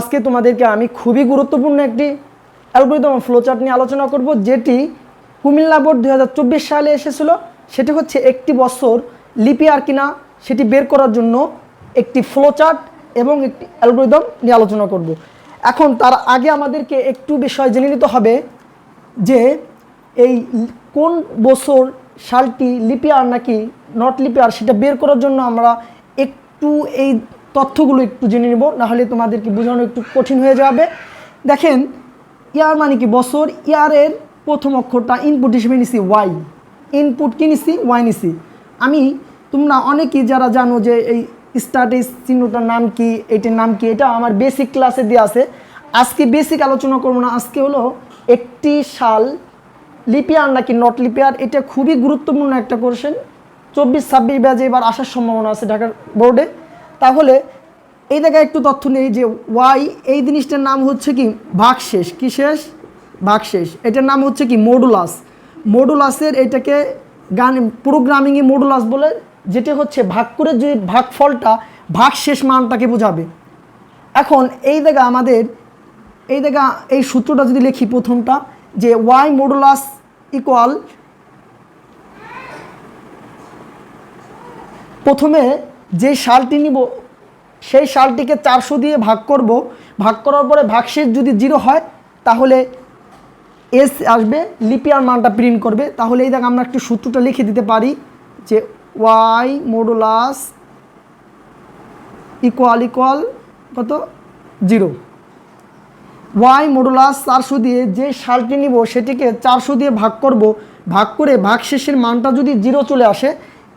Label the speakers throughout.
Speaker 1: আজকে তোমাদেরকে আমি খুবই গুরুত্বপূর্ণ একটি অ্যালগোরিদম ফ্লোচার্ট নিয়ে আলোচনা করব, যেটি কুমিল্লা বোর্ড দু হাজার চব্বিশ সালে এসেছিল। সেটি হচ্ছে একটি বছর লিপিয়ার কিনা, সেটি বের করার জন্য একটি ফ্লোচার্ট এবং একটি অ্যালগোরিদম নিয়ে আলোচনা করব। এখন তার আগে আমাদেরকে একটু বিষয় জেনে নিতে হবে যে এই কোন বছর সালটি লিপিয়ার নাকি নট লিপিয়ার সেটা বের করার জন্য আমরা একটু এই তথ্যগুলো একটু জেনে নেব, নাহলে তোমাদেরকে বোঝানো একটু কঠিন হয়ে যাবে। দেখেন, ইয়ার মানে কি? বছর, ইয়ারের প্রথম অক্ষরটা ইনপুট হিসেবে নিছি ওয়াই ইনপুট কি নিছি? ওয়াই নিছি। আমি, তোমরা অনেকেই যারা জানো যে এই স্টার্ট চিহ্নটার নাম কি, এটির নাম কি, এটা আমার বেসিক ক্লাসে দেওয়া আছে। আজকে বেসিক আলোচনা করব না, আজকে হলো একটি সাল লিপিয়ার নাকি নট লিপিয়ার এটা খুবই গুরুত্বপূর্ণ একটা কোশ্চেন চব্বিশ, ছাব্বিশ ব্যাজে এবার আসার সম্ভাবনা আছে ঢাকার বোর্ডে। তাহলে এই জায়গায় একটু তথ্য নেই যে ওয়াই এই জিনিসটার নাম হচ্ছে কি ভাগশেষ। কি শেষ? ভাগশেষ। এটার নাম হচ্ছে কি মডুলাস মডুলাসের এটাকে গান প্রোগ্রামিংয়ে মডুলাস বলে, যেটা হচ্ছে ভাগ করে যে ভাগফলটা ভাগশেষ মানটাকে বোঝাবে। এখন এই জায়গা আমাদের, এই জায়গা, এই সূত্রটা যদি লিখি প্রথমটা, যে ওয়াই মডুলাস ইকুয়াল প্রথমে যে শালটি নিব, সেই শালটিকে চারশো দিয়ে ভাগ করব। ভাগ করার পরে ভাগশেষ যদি জিরো হয়, তাহলে এস আসবে লিপিয়ার মানটা প্রিন্ট করবে। তাহলে এই দেখ, আমরা একটু সূত্রটা লিখে দিতে পারি যে ওয়াই মডুলাস ইকুয়াল ইকুয়াল কত? জিরো। ওয়াই মডুলাস চারশো দিয়ে যে সালটি নিব, সেটিকে চারশো দিয়ে ভাগ করব। ভাগ করে ভাগ শেষের মানটা যদি জিরো চলে আসে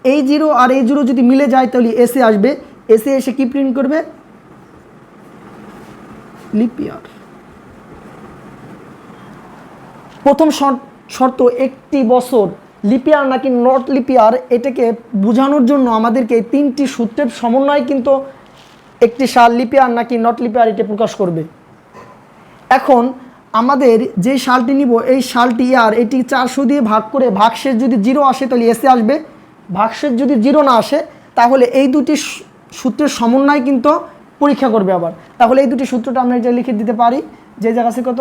Speaker 1: এই জিরো আর এই জিরো যদি মিলে যায় তাহলে এসে আসবে। এসে এসে কি প্রিন্ট করবে? লিপিয়ার প্রথম শর্ত- একটি বছর। লিপিয়ার নাকি নট লিপিয়ার এটাকে বোঝানোর জন্য আমাদেরকে তিনটি সূত্রের সমন্বয় কিন্তু একটি সাল লিপিয়ার নাকি নট লিপিয়ার এটা প্রকাশ করবে। এখন আমাদের যে সালটি নিব, এই সালটি ইয়ার এটি চারশো দিয়ে ভাগ করে ভাগশেষ যদি জিরো আসে তাহলে এসে আসবে। ভাগশেষ যদি জিরো না আসে, তাহলে এই দুটি সূত্রের সমন্বয় কিন্তু পরীক্ষা করবে আবার। তাহলে এই দুটি সূত্রটা আমরা এটা লিখে দিতে পারি, যে জায়গা আছে কত?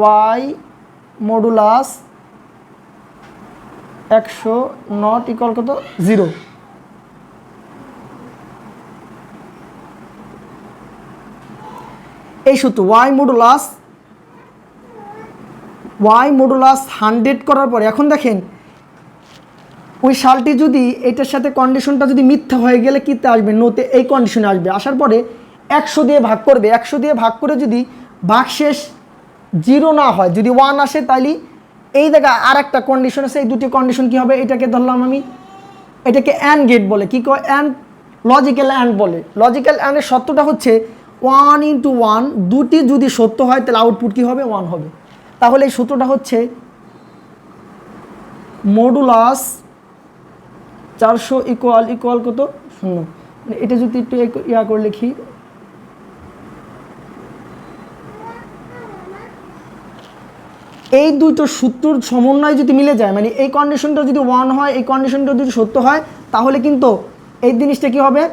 Speaker 1: ওয়াই মডুলাস একশো নট ইকুয়াল কত? জিরো। এই সূত্র Y modulus Y modulus hundred করার পরে, এখন দেখেন ওই সালটি যদি এটার সাথে কন্ডিশনটা যদি মিথ্যা হয়ে গেলে কিতে আসবে? নোতে এই কন্ডিশনে আসবে। আসার পরে একশো দিয়ে ভাগ করবে। একশো দিয়ে ভাগ করে যদি ভাগশেষ জিরো না হয়, যদি ওয়ান আসে তাহলে এই জায়গায় আর একটা কন্ডিশন আছে। এই দুটি কন্ডিশন কি হবে? এটাকে ধরলাম আমি, এটাকে অ্যান্ড গেট বলে। কি কয়? অ্যান্ড লজিক্যাল অ্যান্ড বলে। লজিক্যাল অ্যান্ডের সত্যটা হচ্ছে ওয়ান ইন্টু ওয়ান দুটি যদি সত্য হয় তাহলে আউটপুট কী হবে? ওয়ান হবে। তাহলে এই সূত্রটা হচ্ছে মডুলাস চারশো ইকুয়াল ইকুয়াল কত? শূন্য। মানে এটা যদি একটু এক- ইয়া করে লিখি। এই দুটো সূত্রর সমন্বয় যদি মিলে যায় মানে এই কন্ডিশনটা যদি ওয়ান হয়, এই কন্ডিশনটা যদি সত্য হয়, তাহলে কিন্তু এই জিনিসটা কি হবে?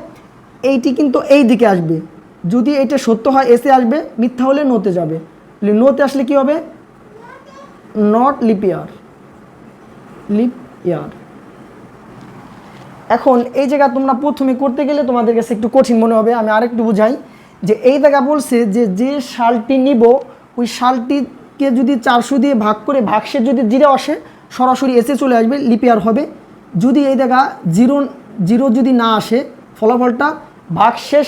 Speaker 1: এইটি কিন্তু এই দিকে আসবে। যদি এটা সত্য হয় এসে আসবে, মিথ্যা হলে নোতে যাবে। নোতে আসলে কি হবে? নট লিপিয়ার লিপ ইয়ার এখন এই জায়গা তোমরা প্রথমে করতে গেলে তোমাদের কাছে একটু কঠিন মনে হবে, আমি আরেকটু বুঝাই। যে এই জায়গা বলছে যে যে শালটি নিব, ওই শালটিকে যদি চারশো দিয়ে ভাগ করে ভাগশের যদি জিরো আসে, সরাসরি এসে চলে আসবে লিপিয়ার হবে। যদি এই জায়গা জিরো জিরো যদি না আসে, ফলাফলটা ভাগশেষ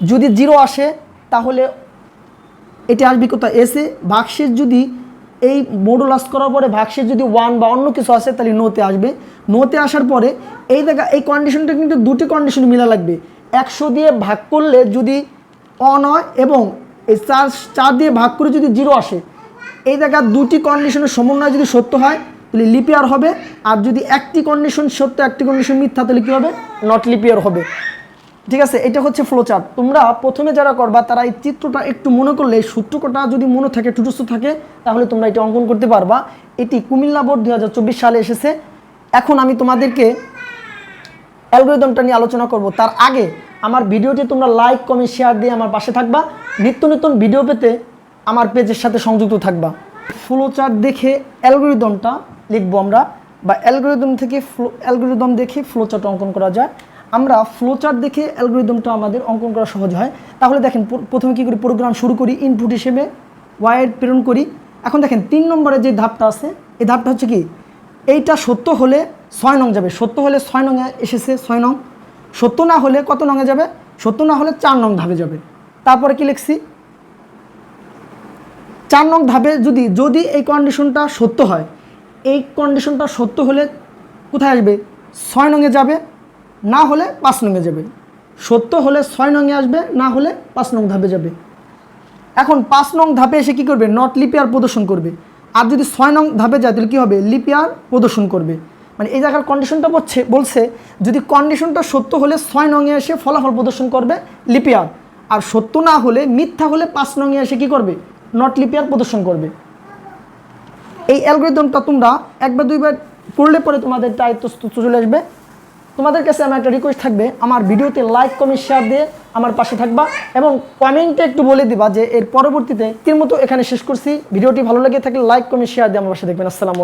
Speaker 1: যদি জিরো আসে, তাহলে এটা আসবে কোথায়? এসে ভাগশেষ যদি এই মডুলাস করার পরে ভাগশেষ যদি ওয়ান বা অন্য কিছু আসে, তাহলে নোতে আসবে। নোতে আসার পরে এই জায়গা এই কন্ডিশনটা কিন্তু দুটি কন্ডিশন মিলা লাগবে। একশো দিয়ে ভাগ করলে যদি অন হয় এবং এই চার চার দিয়ে ভাগ করে যদি জিরো আসে, এই জায়গা দুটি কন্ডিশনের সমন্বয় যদি সত্য হয়, তাহলে লিপিয়ার হবে। আর যদি একটি কন্ডিশন সত্য, একটি কন্ডিশন মিথ্যা, তাহলে কী হবে? নট লিপিয়ার হবে। ঠিক আছে, এটা হচ্ছে ফ্লোচার্ট তোমরা প্রথমে যারা করবা, তারা এই চিত্রটা একটু মনে করলে এই সূত্রকটা যদি মনে থাকে টুটুস্থ থাকে, তাহলে তোমরা এটা অঙ্কন করতে পারবা। এটি কুমিল্লা বোর্ড দু হাজার চব্বিশ সালে এসেছে। এখন আমি তোমাদেরকে অ্যালগোরিদমটা নিয়ে আলোচনা করব। তার আগে আমার ভিডিওটি তোমরা লাইক, কমেন্ট, শেয়ার দিয়ে আমার পাশে থাকবা। নিত্য নতুন ভিডিও পেতে আমার পেজের সাথে সংযুক্ত থাকবা। ফ্লো চার্ট দেখে অ্যালগোরিদমটা লিখব আমরা। বা অ্যালগোরিদম থেকে ফ্লো অ্যালগোরিদম দেখে ফ্লো চার্ট অঙ্কন করা যায়। আমরা ফ্লোচার দেখে অ্যালগোরিদমটা আমাদের অঙ্কন করা সহজ হয়। তাহলে দেখেন প্রথমে কী করি? প্রোগ্রাম শুরু করি ইনপুট হিসেবে ওয়াইড প্রেরণ করি। এখন দেখেন, তিন নম্বরে যে ধাপটা আছে, এই ধাপটা হচ্ছে কি? এইটা সত্য হলে ছয় নং যাবে। সত্য হলে ছয় নং এসেছে ছয় নং। সত্য না হলে কত নঙে যাবে? সত্য না হলে চার নং ধাপে যাবে। তারপরে কি লিখছি? চার নং ধাপে যদি যদি এই কন্ডিশনটা সত্য হয়, এই কন্ডিশনটা সত্য হলে কোথায় আসবে? ছয় নঙে যাবে। না হলে পাঁচ নঙে যাবে। সত্য হলে ছয় নঙে আসবে, না হলে পাঁচ নং ধাপে যাবে। এখন পাঁচ নং ধাপে এসে কি করবে? নট লিপিয়ার প্রদর্শন করবে। আর যদি ছয় নং ধাপে যায়, তাহলে কী হবে? লিপিয়ার প্রদর্শন করবে। মানে এই জায়গার কন্ডিশনটা বলছে বলছে, যদি কন্ডিশনটা সত্য হলে ছয় নঙে এসে ফলাফল প্রদর্শন করবে লিপিয়ার আর সত্য না হলে, মিথ্যা হলে পাঁচ নঙে এসে কি করবে? নট লিপিয়ার প্রদর্শন করবে। এই অ্যালগোরিদমটা তোমরা একবার দুইবার পড়লে পরে তোমাদের দায়িত্ব চলে আসবে। তোমাদের কাছে আমার একটা রিকোয়েস্ট থাকবে। আমার ভিডিওতে লাইক কমেন্ট শেয়ার দিয়ে আমার পাশে থাকবা এবং কমেন্টে একটু বলে দিবা যে এর পরবর্তীতে তির মতো এখানে শেষ করছি। ভিডিওটি ভালো লাগে থাকলে লাইক কমেন্ট শেয়ার দিয়ে আমার পাশে দেখবেন। আসসালাম